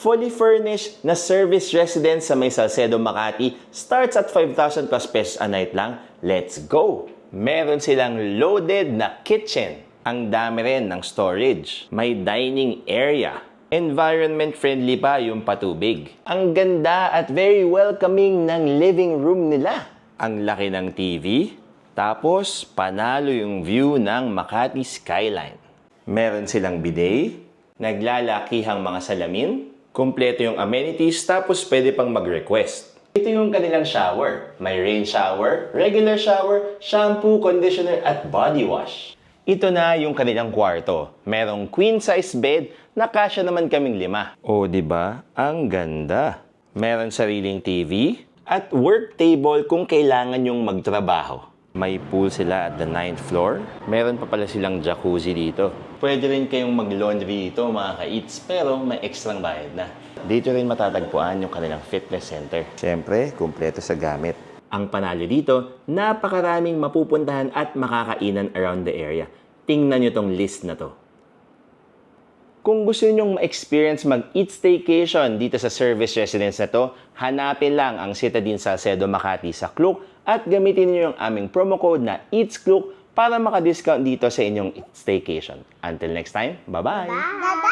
fully furnished na service residence sa may Salcedo, Makati starts at 5,000 plus pesos a night lang. Let's go! Meron silang loaded na kitchen. Ang dami rin ng storage. May dining area. Environment friendly pa yung patubig. Ang ganda at very welcoming ng living room nila. Ang laki ng TV. Tapos, panalo yung view ng Makati skyline. Meron silang bidet, naglalakihang mga salamin, kumpleto yung amenities, tapos pwede pang mag-request. Ito yung kanilang shower. May rain shower, regular shower, shampoo, conditioner, at body wash. Ito na yung kanilang kwarto. Merong queen size bed na kasya naman kaming lima. O, di ba? Ang ganda. Meron sariling TV at work table kung kailangan yung magtrabaho. May pool sila at the ninth floor. Meron pa pala silang jacuzzi dito. Pwede rin kayong mag-laundry dito mga ka-eats pero may extrang bayad na. Dito rin matatagpuan yung kanilang fitness center. Siyempre, kumpleto sa gamit. Ang panalo dito, napakaraming mapupuntahan at makakainan around the area. Tingnan nyo tong list na to. Kung gusto ninyong ma-experience mag-eat staycation dito sa service residence na to, hanapin lang ang Citadine Salcedo Makati sa Klook at gamitin niyo yung aming promo code na EATSKLOOK para maka-discount dito sa inyong staycation. Until next time, bye-bye! Bye-bye!